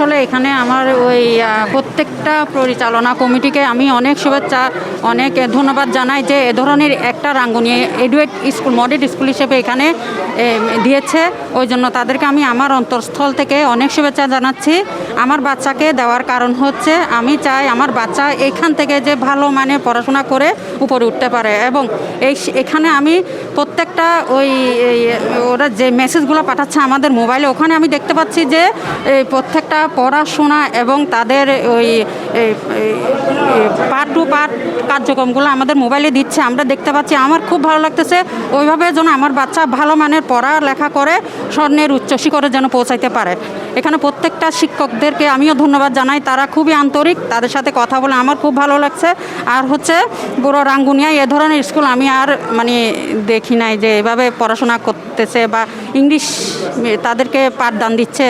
আসলে এখানে আমার ওই প্রত্যেকটা পরিচালনা কমিটিকে আমি অনেক শুভেচ্ছা, অনেক ধন্যবাদ জানাই যে এ ধরনের একটা রাঙ্গুনি এডুয়েট স্কুল, মডেল স্কুল হিসেবে এখানে দিয়েছে। ওই জন্য তাদেরকে আমি আমার অন্তরস্থল থেকে অনেক শুভেচ্ছা জানাচ্ছি। আমার বাচ্চাকে দেওয়ার কারণ হচ্ছে আমি চাই আমার বাচ্চা এখান থেকে যে ভালো মানে পড়াশোনা করে উপরে উঠতে পারে এবং এই এখানে আমি প্রত্যেকটা ওই ওরা যে মেসেজগুলো পাঠাচ্ছে আমাদের মোবাইলে ওখানে আমি দেখতে পাচ্ছি যে প্রত্যেকটা পড়াশোনা এবং তাদের ওই পার্ট টু পার্ট কার্যক্রমগুলো আমাদের মোবাইলে দিচ্ছে। আমরা দেখতে পাচ্ছি, আমার খুব ভালো লাগতেছে, ওইভাবে যেন আমার বাচ্চা ভালো মানের পড়ালেখা করে স্বর্ণের উচ্চ শিখরে যেন পৌঁছাইতে পারে। এখানে প্রত্যেকটা শিক্ষকদেরকে আমিও ধন্যবাদ জানাই, তারা খুবই আন্তরিক, তাদের সাথে কথা বলে আমার খুব ভালো লাগছে। আর হচ্ছে, বুড়ো রাঙ্গুনিয়া এ ধরনের স্কুল আমি আর মানে দেখি নাই যে এভাবে পড়াশোনা করতেছে বা ইংলিশ তাদেরকে পাঠদান দিচ্ছে।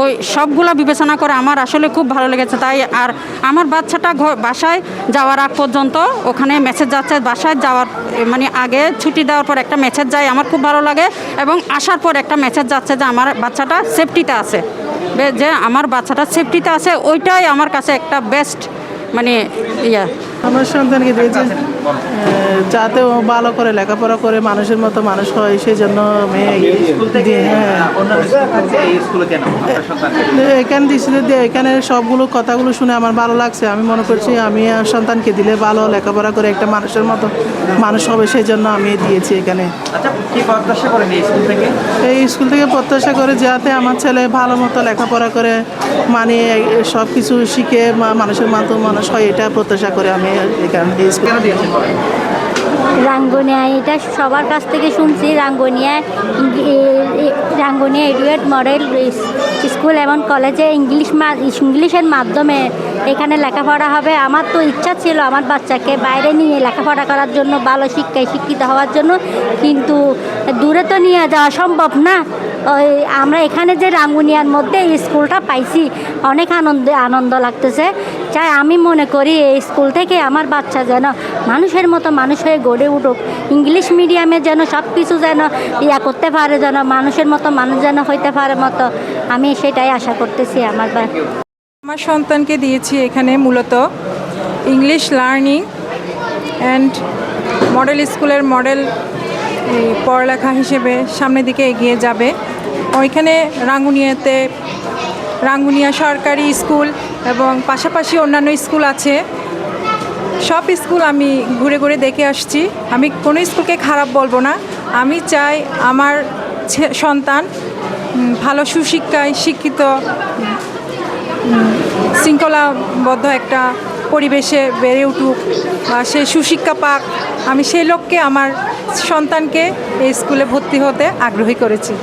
ওই সবগুলো বিবেচনা করে আমার আসলে খুব ভালো লেগেছে, তাই আর আমার বাচ্চাটা বাসায় যাওয়ার আগ পর্যন্ত ওখানে মেসেজ যাচ্ছে, বাসায় যাওয়ার মানে আগে ছুটি দেওয়ার পর একটা মেসেজ যায়, আমার খুব ভালো লাগে এবং আসার পর একটা মেসেজ যাচ্ছে যে আমার বাচ্চাটা সেফটিতে আছে। যে আমার বাচ্চাটা সেফটিতে আছে, ওইটাই আমার কাছে একটা বেস্ট মানে ইয়া। আমার সন্তানকে দিয়েছে। যাতে ও ভালো করে লেখাপড়া করে মানুষের মতো মানুষ হয় সেই জন্য হ্যাঁ। এখানে দিয়েছিল দিয়ে এখানে সবগুলো কথাগুলো শুনে আমার ভালো লাগছে। আমি মনে করছি আমি আমার সন্তানকে দিলে ভালো লেখাপড়া করে একটা মানুষের মতো মানুষ হবে সেই জন্য আমি দিয়েছি এখানে। আচ্ছা এই স্কুল থেকে? এই স্কুল থেকে প্রত্যাশা করে যাতে আমার ছেলে ভালো মতো লেখাপড়া করে মানে সব কিছু শিখে মানুষের মতো মানুষ হয় এটা প্রত্যাশা করে আমি রাঙ্গুনিয়া এটা সবার কাছ থেকে শুনছি, রাঙ্গুনিয়া রাঙ্গুনিয়া এডুয়েট মডেল স্কুল এবং কলেজে ইংলিশ ইংলিশের মাধ্যমে এখানে লেখাপড়া হবে। আমার তো ইচ্ছা ছিল আমার বাচ্চাকে বাইরে নিয়ে লেখাপড়া করার জন্য, ভালো শিক্ষায় শিক্ষিত হওয়ার জন্য, কিন্তু দূরে তো নিয়ে যাওয়া সম্ভব না। ওই আমরা এখানে যে রাঙ্গুনিয়ার মধ্যে স্কুলটা পাইছি, অনেক আনন্দ আনন্দ লাগতেছে। চাই আমি মনে করি এই স্কুল থেকে আমার বাচ্চা যেন মানুষের মতো মানুষ হয়ে গড়ে উঠুক। ইংলিশ মিডিয়ামে যেন সব কিছু যেন ইয়া করতে পারে, যেন মানুষের মতো মানুষ যেন হইতে পারে মতো। আমি সেটাই আশা করতেছি আমার আমার সন্তানকে দিয়েছি এখানে মূলত ইংলিশ লার্নিং অ্যান্ড মডেল স্কুলের মডেল পড়ালেখা হিসেবে সামনের দিকে এগিয়ে যাবে। ওইখানে রাঙ্গুনিয়াতে, রাঙ্গুনিয়া সরকারি স্কুল এবং পাশাপাশি অন্যান্য স্কুল আছে। সব স্কুল আমি ঘুরে ঘুরে দেখে আসছি। আমি কোনো স্কুলকে খারাপ বলব না। আমি চাই আমার সন্তান ভালো সুশিক্ষায় শিক্ষিত শৃঙ্খলাবদ্ধ একটা পরিবেশে বেড়ে উঠুক বা সে সুশিক্ষা পাক। আমি সেই লক্ষ্যে আমার সন্তানকে এই স্কুলে ভর্তি হতে আগ্রহী করেছি।